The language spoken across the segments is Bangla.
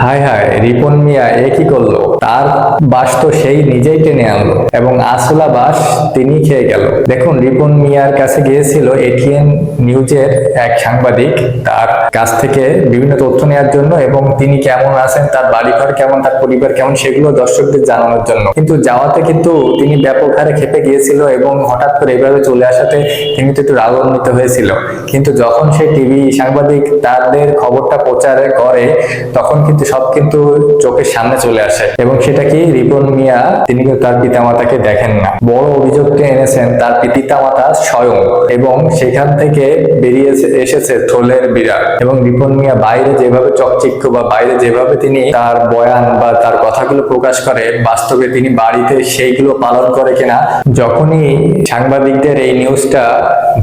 হায় হায় রিপন মিয়া এ কি করল? তার বাস তো সেই নিজেই টেনে আনলো এবং আসলা বাস তিনি খেয়ে গেল। দেখুন, রিপন মিয়ার কাছে গিয়েছিল এটিএন নিউজের এক সাংবাদিক। তার কাছ থেকে বিভিন্ন তথ্য নেওয়ার জন্য এবং তিনি কেমন আছেন, তার বাড়িঘর কেমন, তার পরিবার কেমন সেগুলো দর্শকদের জানানোর জন্য। কিন্তু যাওয়াতে কিন্তু তিনি ব্যাপক হারে খেপে গিয়েছিল এবং হঠাৎ করে এভাবে চলে আসাতে তিনি তো একটু রাগান্বিত হয়েছিল। কিন্তু যখন সে টিভি সাংবাদিক তাদের খবরটা প্রচার করে, তখন কিন্তু সব কিন্তু চোখের সামনে চলে আসে এবং সেটা কি? রিপন মিয়া, তিনি তার পিতামাতাকে দেখেন না। বড় অভিযোগটা এনেছেন তার পিতামাতা স্বয়ং এবং সেখান থেকে বেরিয়ে এসেছে থলের বিড়াল। এবং রিপন মিয়া বাইরে যেভাবে চকচিক্য বা বাইরে যেভাবে তিনি তার বয়ান বা তার কথাগুলো প্রকাশ করে, বাস্তবে তিনি বাড়িতে সেইগুলো পালন করে কিনা, যখনই সাংবাদিকদের এই নিউজটা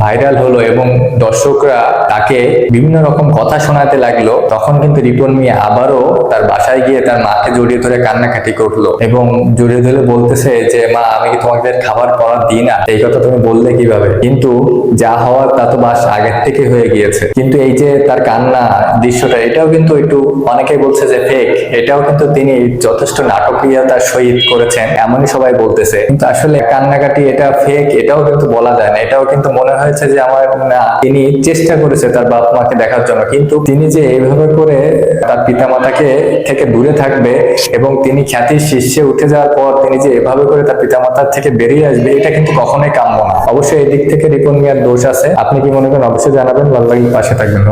ভাইরাল হলো এবং দর্শকরা তাকে বিভিন্ন রকম কথা শোনাতে লাগল, তখন কিন্তু রিপন মিয়া আবারও তার বাসায় গিয়ে তার মাকে জড়িয়ে ধরে কান্নাকাটি করল। এবং জড়িয়ে ধরে বলতেছে যে, মা, আমি কি তোমাদের খাবার পড়া দিই না? এই কথা তুমি বললে কীভাবে? কিন্তু যা হওয়ার তা তো বাস আগের থেকে হয়ে গিয়েছে। কিন্তু এই যে তার কান্না দৃশ্যটা, এটাও কিন্তু একটু অনেকেই বলছে যে, ফেক। এটাও কিন্তু তিনি যথেষ্ট নাটকীয়তার সহিত করেছেন, এমনই সবাই বলতেছে। কিন্তু আসলে কান্নাকাটি এটা ফেক, এটাও কিন্তু বলা যায় না। এটাও কিন্তু মনে হয়েছে যে, আমার না, তিনি চেষ্টা করেছে তার বাপ মাকে দেখার জন্য। কিন্তু তিনি যে এইভাবে করে তার পিতামাতাকে থেকে দূরে থাকবে এবং তিনি খ্যাতির শীর্ষে উঠে যাওয়ার পর তিনি যে এভাবে করে তার পিতামাতার থেকে বেরিয়ে আসবে, এটা কিন্তু কখনোই কাম্য না। অবশ্যই এই দিক থেকে রিপন মিয়ার দোষ আছে। আপনি কি মনে করেন? অবশ্যই জানাবেন। ভালো লাগলে পাশে থাকবেন।